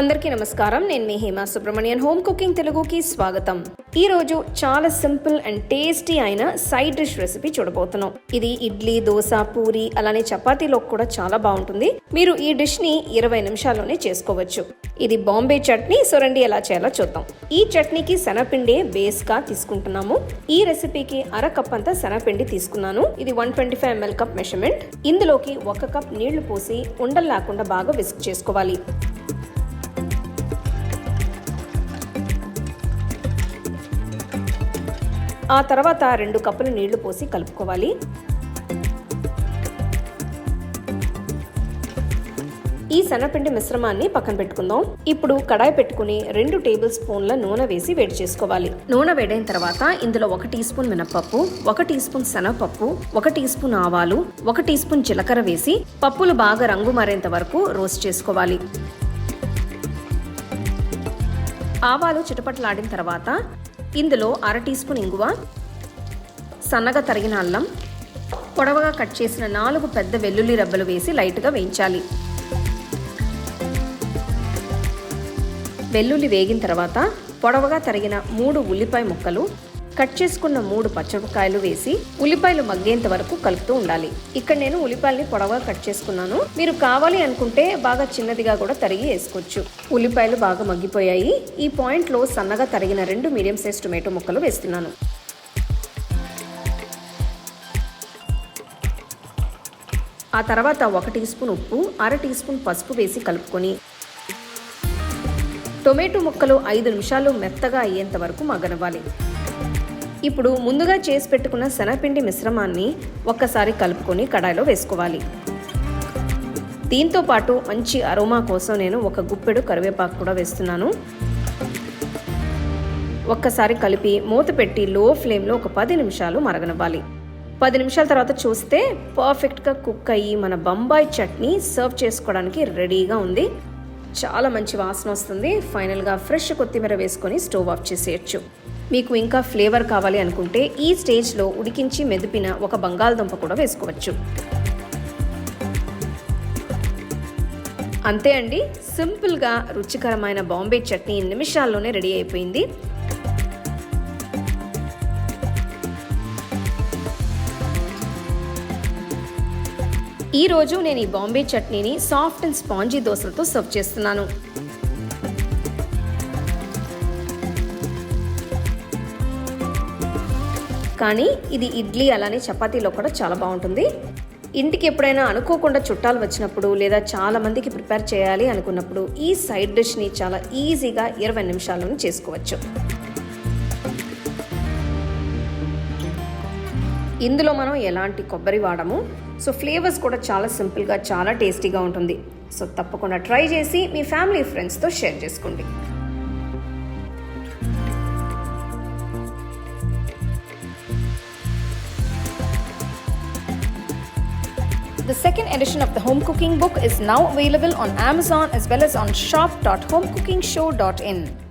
అందరికీ నమస్కారం. నేను మీ హేమ సుబ్రహ్మణ్యన్. హోమ్ కుకింగ్ తెలుగుకి స్వాగతం. ఈ రోజు చాలా సింపుల్ అండ్ టేస్టీ అయిన సైడ్ డిష్ రెసిపీ చూడబోతున్నాం. ఇది ఇడ్లీ దోశ పూరి అలానే చపాతీలో కూడా చాలా బాగుంటుంది. మీరు ఈ డిష్ని ఇరవై నిమిషాల్లోనే చేసుకోవచ్చు. ఇది బాంబే చట్నీ. సొరండి ఎలా చేయాలో చూద్దాం. ఈ చట్నీకి శనగపిండే బేస్గా తీసుకుంటున్నాము. ఈ రెసిపీకి అర కప్ అంతా శనపిండి తీసుకున్నాను. ఇది one twenty five ML cup measurement. ఇందులోకి ఒక కప్ నీళ్ళు పోసి ఉండలు లేకుండా బాగా విస్క్ చేసుకోవాలి. ఆ తర్వాత రెండు కప్పులు నీళ్ళు పోసి కలుపుకోవాలి. ఈ శనగపిండి మిశ్రమాన్ని పక్కన పెట్టుకుందాం. ఇప్పుడు కడాయి పెట్టుకుని రెండు టేబుల్ స్పూన్ల నూనె వేసి వేడి చేసుకోవాలి. నూనె వేడైన తర్వాత ఇందులో ఒక టీ స్పూన్ మినపప్పు ఒక టీ స్పూన్ శనగపప్పు ఒక టీ స్పూన్ ఆవాలు ఒక టీ స్పూన్ జీలకర్ర వేసి పప్పులు బాగా రంగు మారేంత వరకు రోస్ట్ చేసుకోవాలి. ఆవాలు చిటపటలాడిన తర్వాత ఇందులో అర టీ స్పూన్ ఇంగువ సన్నగా తరిగిన అల్లం పొడవగా కట్ చేసిన నాలుగు పెద్ద వెల్లుల్లి రబ్బలు వేసి లైట్గా వేయించాలి. వెల్లుల్లి వేగిన తర్వాత పొడవగా తరిగిన మూడు ఉల్లిపాయ ముక్కలు కట్ చేసుకున్న మూడు పచ్చిమిరపకాయలు వేసి ఉల్లిపాయలు మగ్గేంత వరకు కలుపుతూ ఉండాలి. ఇక్కడ నేను ఉల్లిపాయల్ని పొడవగా కట్ చేసుకున్నాను. మీరు కావాలి అనుకుంటే బాగా చిన్నదిగా కూడా తరిగి వేసుకోవచ్చు. ఉల్లిపాయలు బాగా మగ్గిపోయాయి. ఈ పాయింట్లో సన్నగా తరిగిన రెండు మీడియం సైజ్ టొమాటో ముక్కలు వేస్తున్నాను. ఆ తర్వాత ఒక టీ స్పూన్ ఉప్పు అర టీ స్పూన్ పసుపు వేసి కలుపుకొని టొమాటో ముక్కలు ఐదు నిమిషాలు మెత్తగా అయ్యేంత వరకు మగ్గనివ్వాలి. ఇప్పుడు ముందుగా చేసి పెట్టుకున్న శనగపిండి మిశ్రమాన్ని ఒక్కసారి కలుపుకొని కడాయిలో వేసుకోవాలి. దీంతో పాటు మంచి అరోమా కోసం నేను ఒక గుప్పెడు కరివేపాకు కూడా వేస్తున్నాను. ఒక్కసారి కలిపి మూత పెట్టి లో ఫ్లేమ్లో ఒక పది నిమిషాలు మరగనివ్వాలి. పది నిమిషాల తర్వాత చూస్తే పర్ఫెక్ట్గా కుక్ అయ్యి మన బొంబాయి చట్నీ సర్వ్ చేసుకోవడానికి రెడీగా ఉంది. చాలా మంచి వాసన వస్తుంది. ఫైనల్గా ఫ్రెష్ కొత్తిమీర వేసుకొని స్టవ్ ఆఫ్ చేసేయచ్చు. మీకు ఇంకా ఫ్లేవర్ కావాలి అనుకుంటే ఈ స్టేజ్లో ఉడికించి మెదిపిన ఒక బంగాళదుంప కూడా వేసుకోవచ్చు. అంతే అండి. సింపుల్గా రుచికరమైన బాంబే చట్నీ నిమిషాల్లోనే రెడీ అయిపోయింది. ఈ రోజు నేను ఈ బాంబే చట్నీని సాఫ్ట్ అండ్ స్పాంజీ దోశలతో సర్వ్ చేస్తున్నాను. కానీ ఇది ఇడ్లీ అలానే చపాతీలో కూడా చాలా బాగుంటుంది. ఇంటికి ఎప్పుడైనా అనుకోకుండా చుట్టాలు వచ్చినప్పుడు లేదా చాలా మందికి ప్రిపేర్ చేయాలి అనుకున్నప్పుడు ఈ సైడ్ డిష్ని చాలా ఈజీగా ఇరవై నిమిషాల్లోనే చేసుకోవచ్చు. ఇందులో మనం ఎలాంటి కొబ్బరి వాడము సో ఫ్లేవర్స్ కూడా చాలా సింపుల్గా చాలా టేస్టీగా ఉంటుంది సో తప్పకుండా ట్రై చేసి మీ ఫ్యామిలీ ఫ్రెండ్స్తో షేర్ చేసుకోండి The second edition of the home cooking book is now available on Amazon as well as on shop.homecookingshow.in.